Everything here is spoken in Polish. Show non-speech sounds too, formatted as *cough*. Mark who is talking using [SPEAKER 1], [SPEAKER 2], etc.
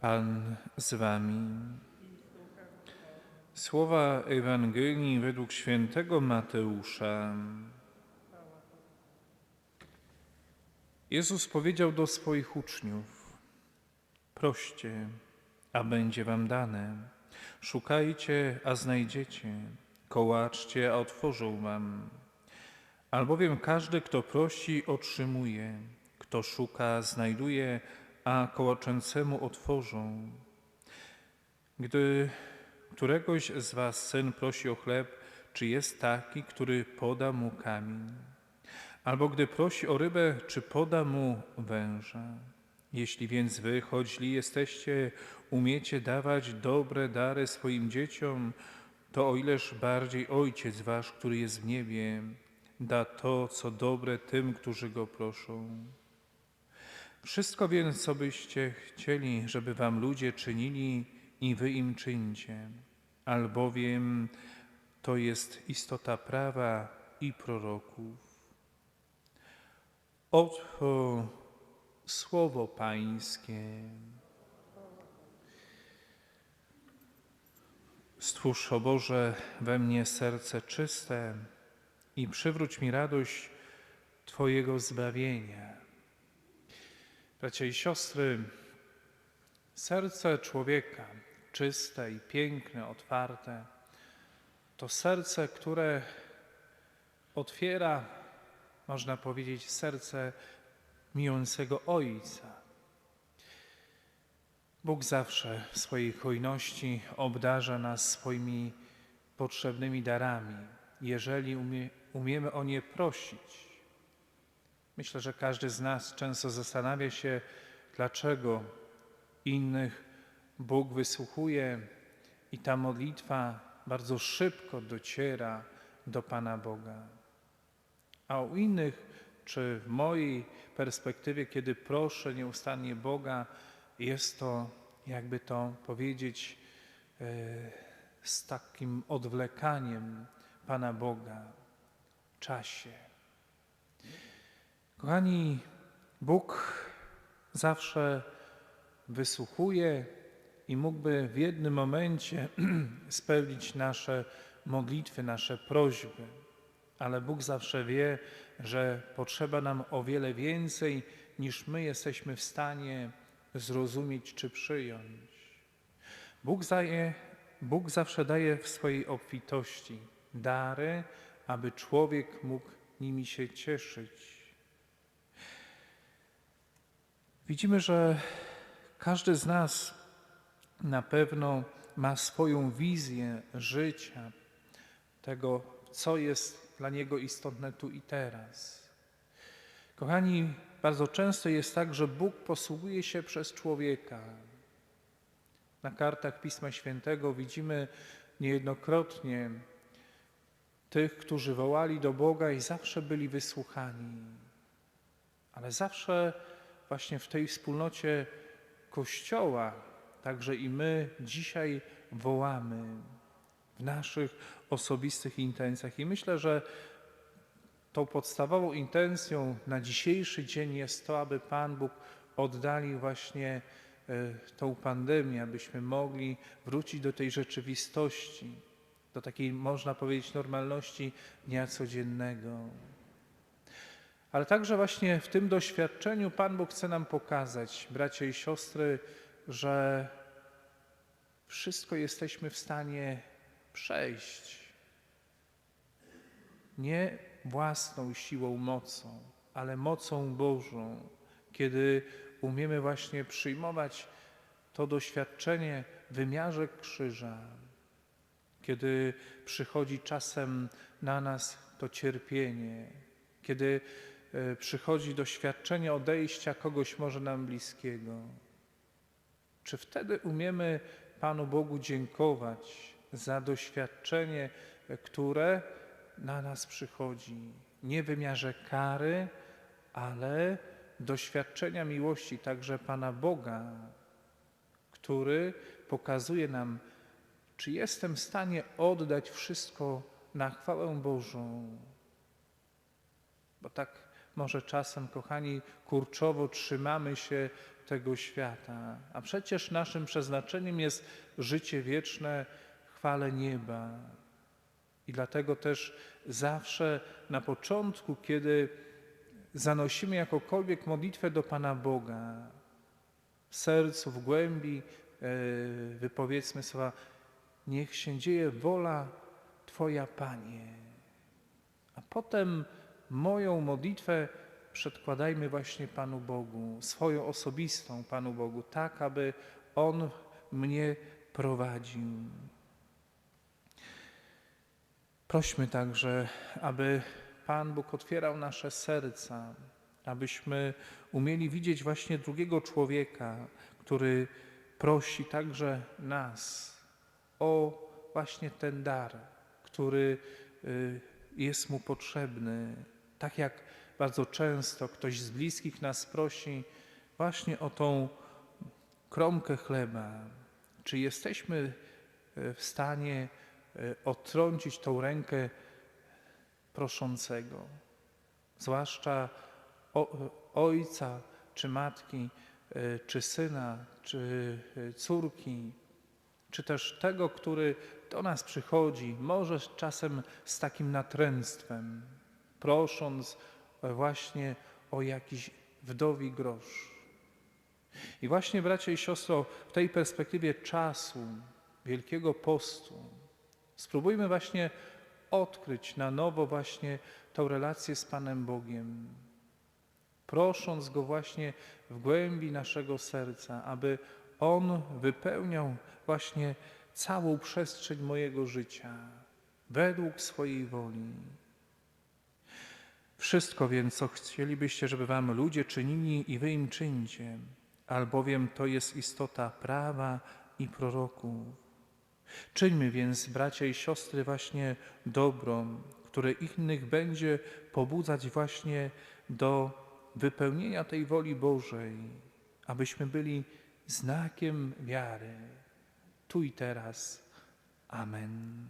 [SPEAKER 1] Pan z wami. Słowa Ewangelii według świętego Mateusza. Jezus powiedział do swoich uczniów: Proście, a będzie wam dane. Szukajcie, a znajdziecie. Kołaczcie, a otworzą wam. Albowiem każdy, kto prosi, otrzymuje. Kto szuka, znajduje, a kołaczącemu otworzą. Gdy któregoś z was syn prosi o chleb, czy jest taki, który poda mu kamień? Albo gdy prosi o rybę, czy poda mu węża? Jeśli więc wy, choć źli jesteście, umiecie dawać dobre dary swoim dzieciom, to o ileż bardziej Ojciec wasz, który jest w niebie, da to, co dobre tym, którzy go proszą. Wszystko więc, co byście chcieli, żeby wam ludzie czynili, i wy im czyńcie, albowiem to jest istota prawa i proroków. Oto słowo Pańskie. Stwórz, o Boże, we mnie serce czyste i przywróć mi radość Twojego zbawienia. Bracia i siostry, serce człowieka, czyste i piękne, otwarte, to serce, które otwiera, można powiedzieć, serce miłującego Ojca. Bóg zawsze w swojej hojności obdarza nas swoimi potrzebnymi darami, jeżeli umie, umiemy o nie prosić. Myślę, że każdy z nas często zastanawia się, dlaczego innych Bóg wysłuchuje i ta modlitwa bardzo szybko dociera do Pana Boga. A u innych, czy w mojej perspektywie, kiedy proszę nieustannie Boga, jest to, jakby to powiedzieć, e, z takim odwlekaniem Pana Boga, czasie. Kochani, Bóg zawsze wysłuchuje i mógłby w jednym momencie *clears throat* spełnić nasze modlitwy, nasze prośby, ale Bóg zawsze wie, że potrzeba nam o wiele więcej niż my jesteśmy w stanie zrozumieć czy przyjąć. Bóg, Bóg zawsze daje w swojej obfitości dary, aby człowiek mógł nimi się cieszyć. Widzimy, że każdy z nas na pewno ma swoją wizję życia, tego, co jest dla niego istotne tu i teraz. Kochani, bardzo często jest tak, że Bóg posługuje się przez człowieka. Na kartach Pisma Świętego widzimy niejednokrotnie tych, którzy wołali do Boga i zawsze byli wysłuchani. Ale zawsze właśnie w tej wspólnocie Kościoła, także i my dzisiaj wołamy w naszych osobistych intencjach. I myślę, że tą podstawową intencją na dzisiejszy dzień jest to, aby Pan Bóg oddalił właśnie e, tą pandemię, abyśmy mogli wrócić do tej rzeczywistości, do takiej, można powiedzieć, normalności dnia codziennego. Ale także właśnie w tym doświadczeniu Pan Bóg chce nam pokazać, bracia i siostry, że wszystko jesteśmy w stanie przejść. Nie własną siłą, mocą, ale mocą Bożą, kiedy umiemy właśnie przyjmować to doświadczenie w wymiarze krzyża, kiedy przychodzi czasem na nas to cierpienie, kiedy przychodzi doświadczenie odejścia kogoś może nam bliskiego. Czy wtedy umiemy Panu Bogu dziękować za doświadczenie, które na nas przychodzi? Nie w wymiarze kary, ale doświadczenia miłości także Pana Boga, który pokazuje nam, czy jestem w stanie oddać wszystko na chwałę Bożą. Bo tak może czasem, kochani, kurczowo trzymamy się tego świata. A przecież naszym przeznaczeniem jest życie wieczne, chwale nieba. I dlatego też zawsze na początku, kiedy zanosimy jakąkolwiek modlitwę do Pana Boga, w sercu, w głębi e, wypowiedzmy słowa: Niech się dzieje wola Twoja, Panie. A potem moją modlitwę przedkładajmy właśnie Panu Bogu, swoją osobistą Panu Bogu, tak aby On mnie prowadził. Prośmy także, aby Pan Bóg otwierał nasze serca, abyśmy umieli widzieć właśnie drugiego człowieka, który prosi także nas o właśnie ten dar, który y, jest mu potrzebny. Tak jak bardzo często ktoś z bliskich nas prosi właśnie o tą kromkę chleba. Czy jesteśmy y, w stanie y, odtrącić tą rękę proszącego? Zwłaszcza ojca czy matki, y, czy syna, czy córki, czy też tego, który do nas przychodzi, może czasem z takim natręctwem, prosząc właśnie o jakiś wdowi grosz. I właśnie, bracia i siostro, w tej perspektywie czasu Wielkiego Postu spróbujmy właśnie odkryć na nowo właśnie tą relację z Panem Bogiem, prosząc Go właśnie w głębi naszego serca, aby On wypełniał właśnie całą przestrzeń mojego życia według swojej woli. Wszystko więc, co chcielibyście, żeby wam ludzie czynili i wy im czyńcie, albowiem to jest istota prawa i proroków. Czyńmy więc, bracia i siostry, właśnie dobro, które innych będzie pobudzać właśnie do wypełnienia tej woli Bożej, abyśmy byli znakiem wiary. Tu i teraz. Amen.